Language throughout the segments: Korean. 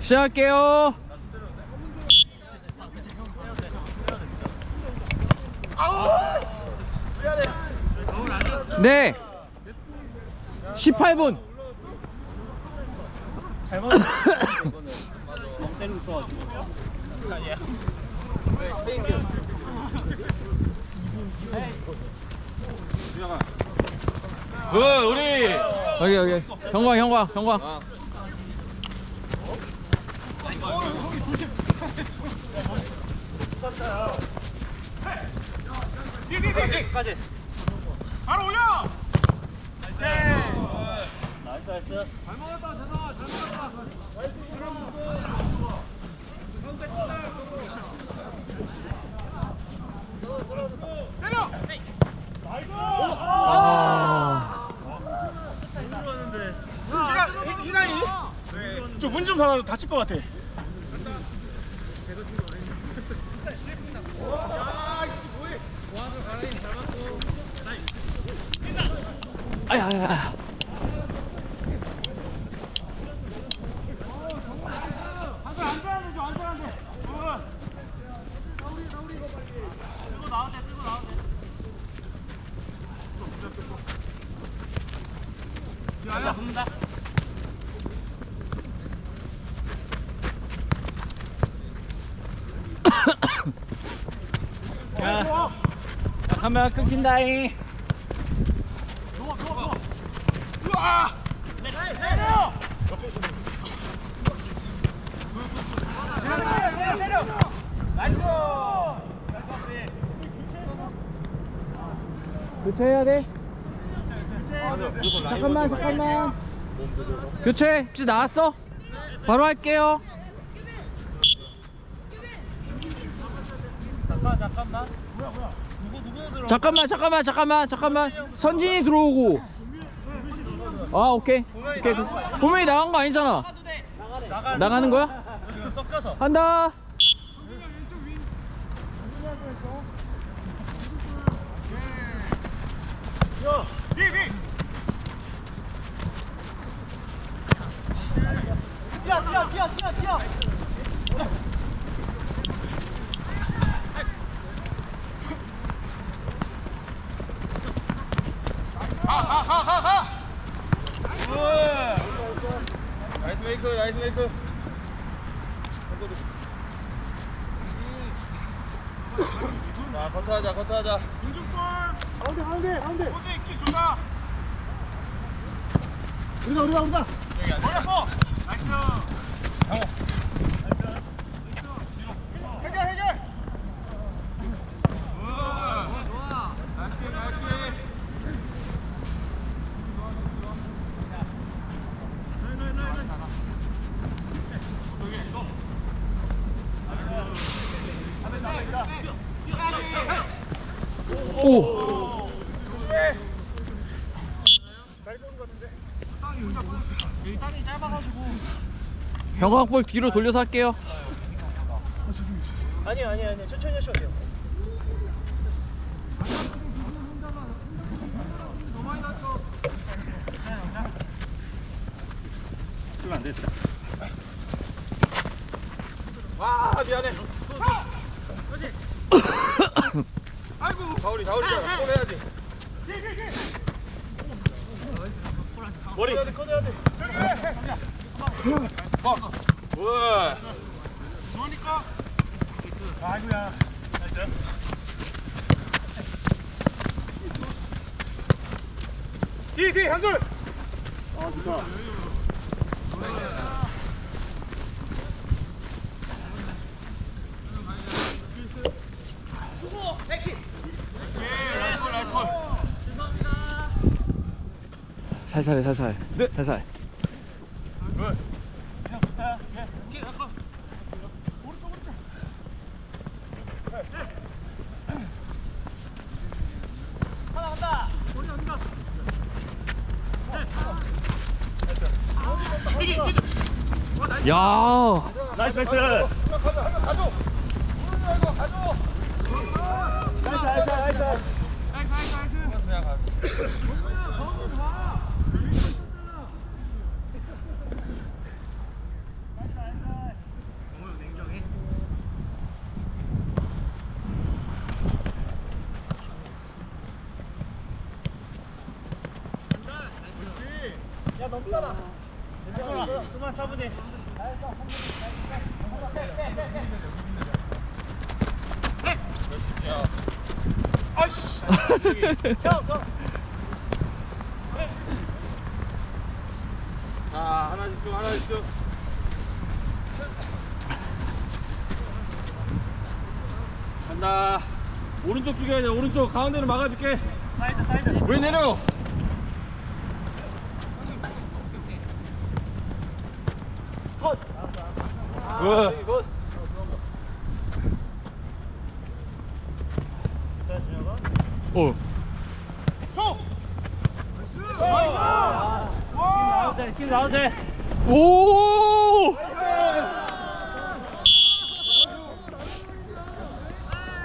시작할게요. 네. 18분. 굿 우리 여기 여기. 형광 형광 형광. 바로 올려 아. 희나 희나이 저문 좀 닫아도 다칠 것 같아 아야야야. 야, 카메라 끊긴다잉. 교체해야 돼? 잠깐만 잠깐만. 교체 혹시 나왔어? 바로 할게요. 잠깐만 잠깐만. 잠깐만 잠깐만. 선진이 들어오고 아 오케이. 오케이. 보명이 나간 거 아니잖아. 나가는 거야? 지금 섞여서. 한다. 위위 하하하하하 나이스 나이스 메이크 자 커트하자 커트하자. 가운데 가운데 가운데. 우리다. 우리다 우리다. 여기 안 돼. 나이스 강호 해결 해결 좋아 좋아 나이스 나이스 오 땅이 짧아가지고 형광볼 뒤로 돌려서 할게요. 아니 아니 아니 천천히 하셔도 돼요. 와 미안해. 아이고. 자우리 자우리잖아 골 해야지. 머리 커야 돼 커야 돼 어. 우 아 살살해 살살 네. 살살 야 나이스 나이스 가져 한명 가져 가져 나이스 나이스 나이스 나이스 나이스 그냥 가 야, 넘잖아. 그만 차분히. 자, 하나씩 쭉, 하나씩 쭉. 간다. 오른쪽 죽여야 돼. 오른쪽 가운데는 막아줄게. 왜 내려? 굿. 오. 오!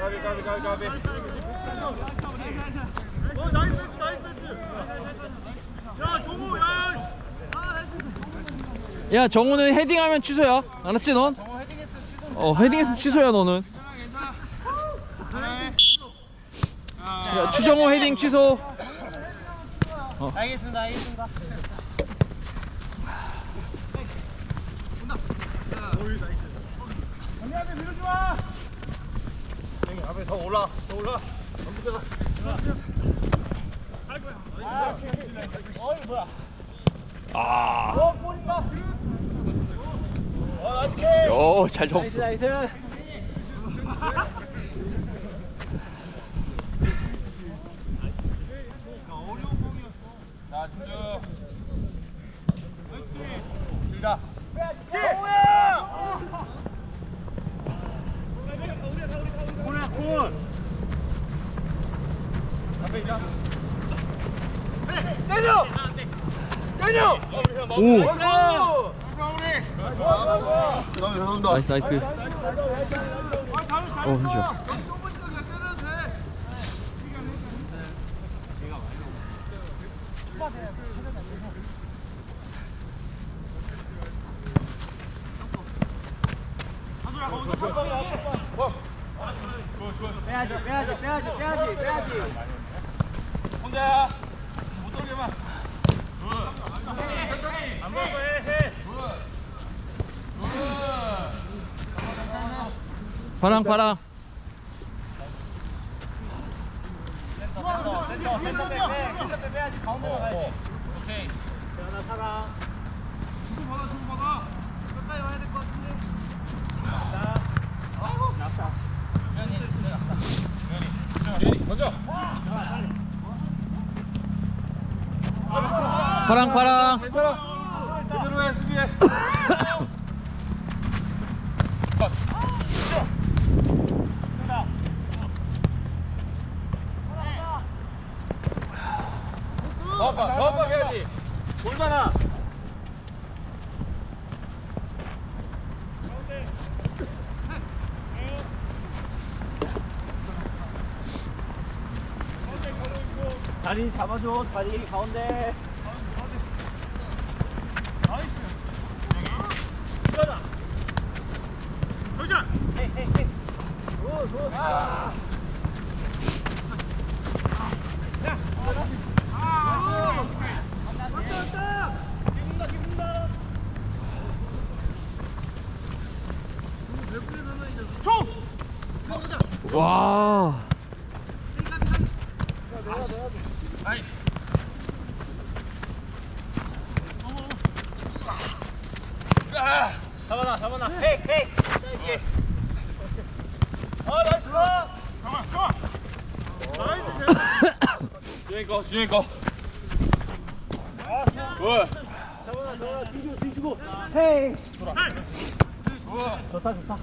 가비, 가비, 가비, 가비. 야 정우는 헤딩하면 취소야 알았지 넌? 어 헤딩했으면 취소야 너는 야, 추정호 헤딩 취소 알겠습니다, 알겠습니다. 형님, 앞에 더 올라, 더 올라. 아. 어, 볼인가? 어, 나이스 캐. 요, 잘 접었어. 나이스. 자, 준주. 길다. 오. 죄송합니다. 나이스 나이스. 어, 잠시만. 빼야지, 빼야지, 빼야지, 빼야지, 빼야지. 혼자야. 못 돌게만. 안 먹어, 해, 해. 파랑 파랑. 센터, 센터 빼, 빼, 센터 빼, 빼야지. 가운데로 가야지. 오케이. 유리, 던져. 파랑 파랑. 괜찮아. 제대로 해, 수비해. 더 아파, 더 아파 해야지. 돌잖아. 다리 잡아줘, 다리 가운데. 와. 잡아놔, 잡아놔. 헤이, 헤이. 짧게. 아, 나이스. 잠깐만, 잠깐만. 나이스. 준영이 거, 준영이 거. 굿. 잡아놔, 잡아놔. 뒤지고, 뒤지고. 헤이. 굿. 좋다, 좋다.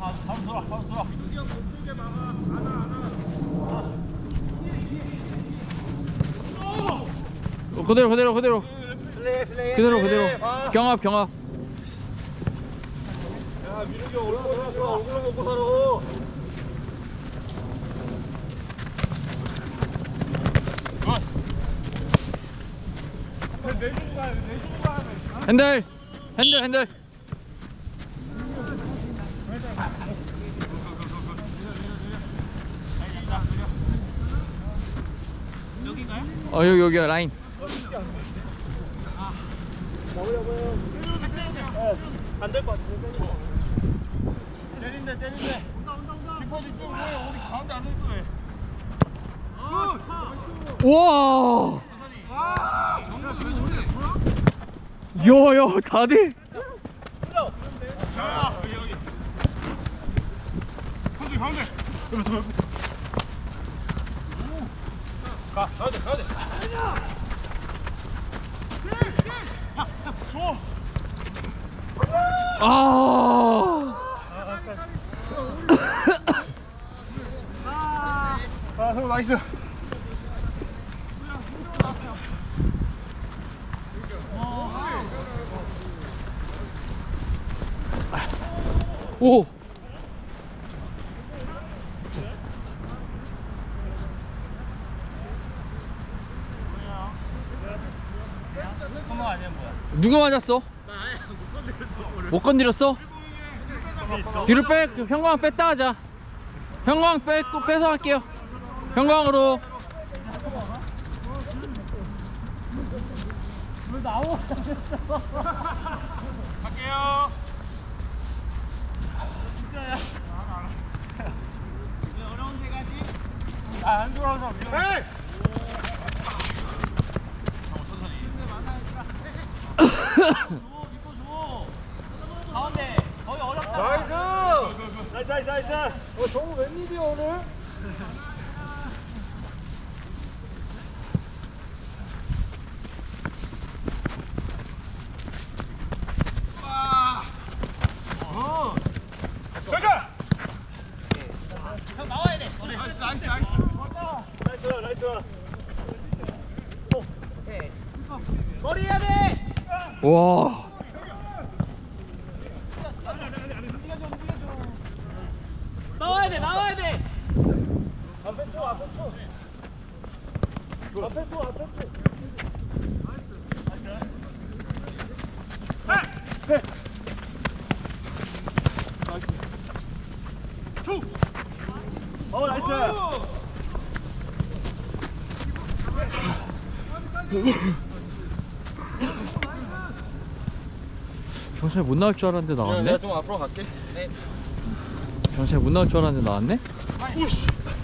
바로 돌아, 바로 돌아. 어, 그대로 그대로 그대로. 그대로 그대로. 경합 경합. 야, 민욱이 형 얼굴 먹고 살아, 얼굴 먹고 살아. 굿. 핸들 핸들 핸들 어 여기 여기 라인 안될 것 같아. 때린대 때린대 키퍼 집중 왜 우리 가운데 안 있어 왜 우와 야야 다들 자 여기 여기 가운데 가운데 가 가운데 가운데 줘 아 아, 형 나이스. 오. 코너 아니야 뭐야? 누가 맞았어? 못 건드렸어? 뒤로 빼, 그 형광 뺐다 하자. 형광 빼고 빼서 할게요. 형광으로. 갈게요. 아안 돌아서 위험해. 에이! 가운데 거기 어렵다. 나이스! 나이스 나이스 나이스. 어, 정우 웬일이야, 오늘? 어. 형 나와야 돼. 나이스, 나이스, 나이스. 나이스 나이스. 오케이. 머리 해야 돼. 와. 나와야 돼 나와야 돼. 앞에 쳐 앞에 쳐. 앞에 쳐 앞에 쳐. 어 나이스. 경찰 못 나올 줄 알았는데 나왔네. 내가 좀 앞으로 갈게. 경찰 못 나올 줄 알았는데 나왔네.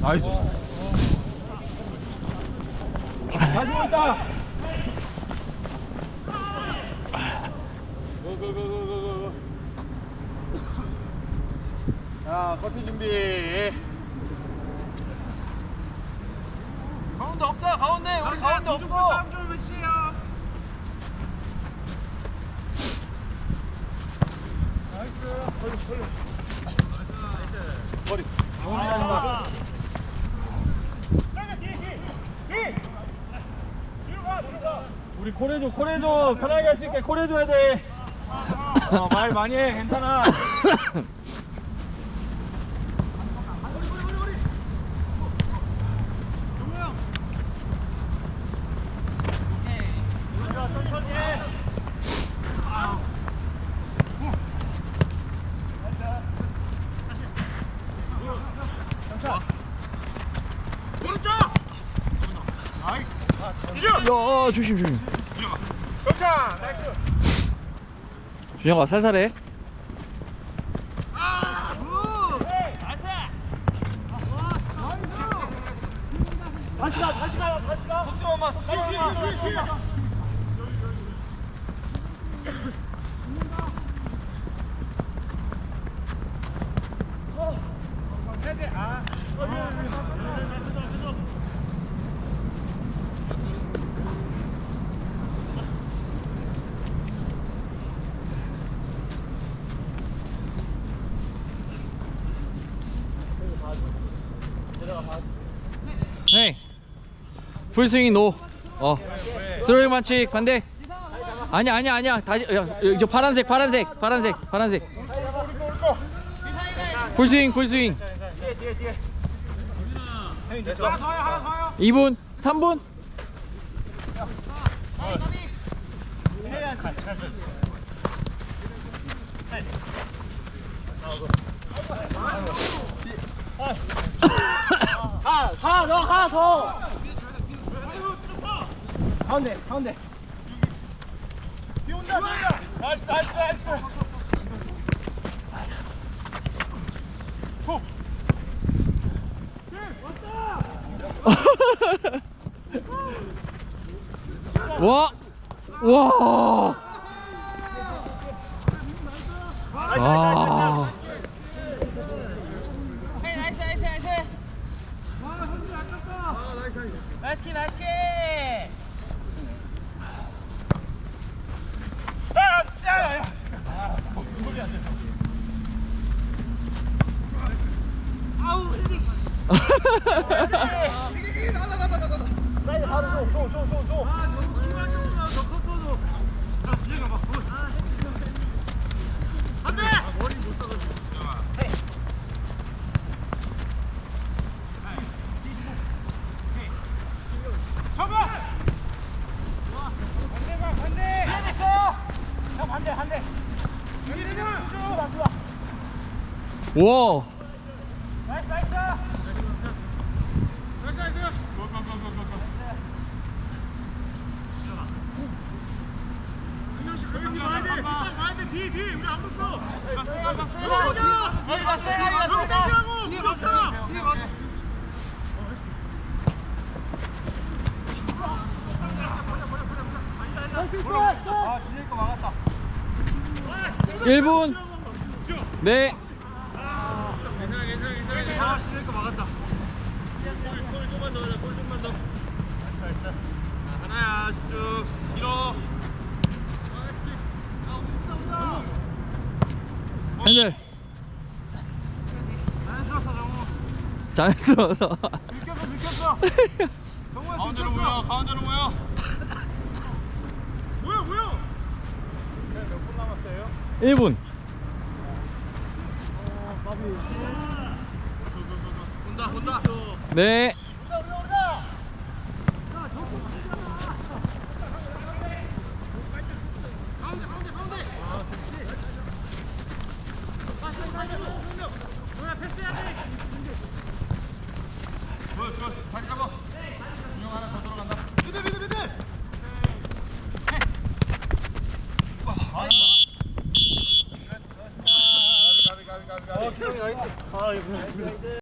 나이스. 가지고 있다. 고고고고고고. 자, 커트 준비. 가운데 없다. 가운데. 우리 가운데 없어. 우리 코레줘 코레줘 편하게 할 수 있게 코레줘야 돼. 어, 말 많이 해 괜찮아. 야 조심 조심. 준영아 살살해. 다시 가 다시 가요 다시 가. 속지 엄마 속지 엄마. 네. 풀스윙 노. 어. 스로잉 반칙 반대. 아니야 아니야 아니야 다시 야, 여기 저 파란색 파란색 파란색 파란색. 풀스윙 풀스윙. 2분 3분 가, 가, 너 가, 더. 가운데 가운데 나이스 나이스 나이스 와! 와! 아. 나이스, 나이스, 나이스. 나이스 키, 나이스 키. 아우, 헤딩. 나이스, 바로 줘, 줘, 줘, 줘, 줘. 와! 나이스, 나이스. 아 진영이 거 막았다 1분. 네. 괜찮아 괜찮아 괜찮아 아 진영이 거 막았다 골 좀만 더 하자 골 좀만 더 나이스 나이스 하나야 집중 밀어 핸들. 자연스러워서. 들켰어 정우야 가운데로 모여 가운데로 모여 뭐야 뭐야 몇분 남았어요? 1분. 온다 온다 네.